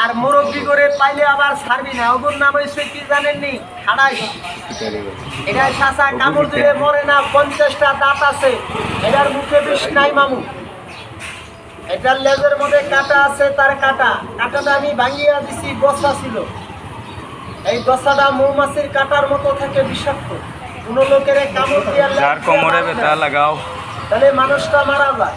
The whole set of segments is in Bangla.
আর মুরব্বী করে পাইলে আবার ছাড়বি না। ওগুর নাম হয়েছে কি জানেননি? খাড়াই এটা শাসা কামড় দিলে মরে না পঞ্চাশটা দাঁত আছে। এটার মুখে বেশ নাই মামু। এটার লেজের মধ্যে কাটা আছে তার কাটা। কাটাটা আমি ভাঙিয়া দিছি বস্তা ছিল। এই বস্তাটা মৌমাছির কাটার মতো থাকে বিষাক্ত। কোনো লোকের কামড় দিয়ে যার কোমরে ব্যথা লাগাও। তাহলে মানুষটা মারা যায়।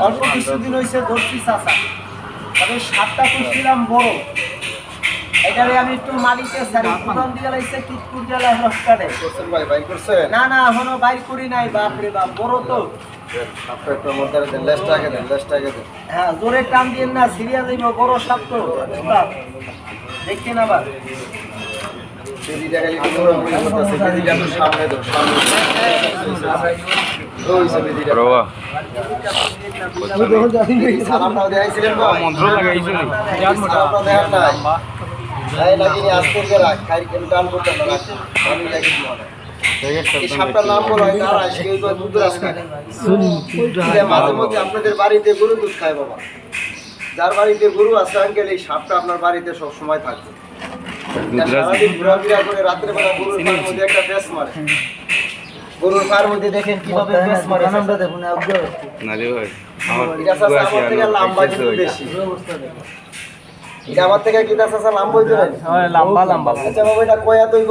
অল্প কিছুদিন হয়েছে ধরছি চাষা তবে খুঁজছিলাম বড়। এটারে আমি একটু মালিকে সারি প্রথম কিটকুট করছেন না না এখনও বাইর করি নাই বাপ রে বাপ বড় তো। হ্যাঁ জোরে টান দিয়ে না হইব বড় সাপ তো দেখছেন আবার? আপনাদের বাড়িতে গরু দুধ খায় বাবা যার বাড়িতে গরু আছে, আঙ্কেল, এই সাপটা আপনার বাড়িতে সব সময় থাকবে গরুর পায়ের মধ্যে দেখেন কীভাবে পেস মারে নামটা দেখুন না রে ভাই আমার এটা চাচা আমার থেকে লম্বা কিন্তু বেশি। এটা আমার থেকে কি লম্বা হইতো না লম্বা লম্বা। আচ্ছা বাবা এটা কয়া তৈব?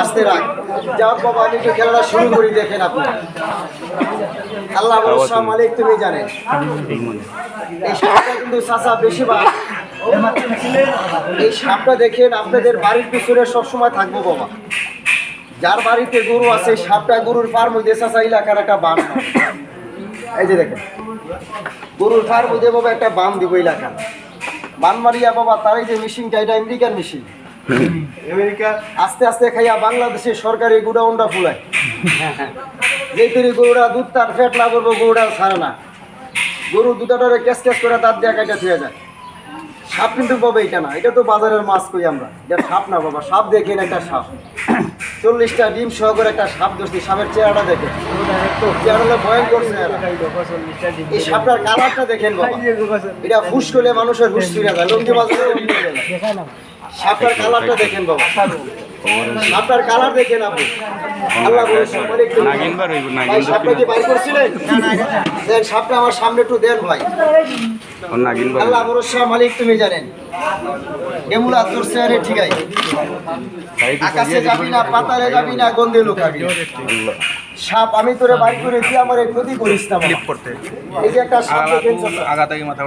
আসতে রাখ যাও বাবা আমি খেলাটা শুরু করি দেখেন আপনি আল্লাহ ভরসা মালিক তুমি জানেন এই সাপটা কিন্তু চাচা বেশি ভাগ এই সাপটা দেখেন, আপনাদের বাড়ির পিছনে সবসময় থাকব, বাবা। যার বাড়িতে গরু আছে সাপটা গরুর ফার্ম চাচা এলাকার একটা বান এই যে দেখেন গরুর ফার্ম মধ্যে বাবা একটা বান দিব এলাকা বান মারিয়া বাবা তার এই যে মেশিনটা এটা আমেরিকার মেশিন। আমেরিকা? আস্তে আস্তে খাইয়া বাংলাদেশের সরকারি গুডাউনটা ফুলায়। যে তৈরি গরুরা দুধ তার ফ্যাট না করব গরুটা ছাড়ে না। গরু দুটারে ক্যাশ ক্যাশ করে তার দিয়ে কাটা থুয়ে যায়। সাপ কিন্তু পাবে এটা না এটা তো বাজারের মাছ কই আমরা। এটা সাপ না বাবা সাপ দেখেন একটা সাপ। চল্লিশটা ডিম সহকারে একটা সাপ দোষী সাপের চেহারাটা দেখেন চেহারাটা চেহারা। এই সাপটার কালারটা দেখেন বাবা। এটা হুশ করলে মানুষের হুশ ফিরে যায় লঙ্গি বাজারে সাপটার কালারটা দেখেন বাবা। সাপটার কালার দেখেন আপনি। আল্লাহ সাপটা কি বাইর করছিলেন? দেন সাপটা আমার সামনে একটু দেন ভাই। আল্লাহ মালিক তুমি জানেন। এমুলা তোর চেয়ারে ঠিকাই। আকাশে যাবি না পাতারে যাবি না গন্ধে লুকাবি। সাপ আমি তোরে বাইক করে দিয়ে আমার ক্ষতি করিস না করতে। এই যে একটা সাপ দেখেন চাচা। আগা থেকে মাথা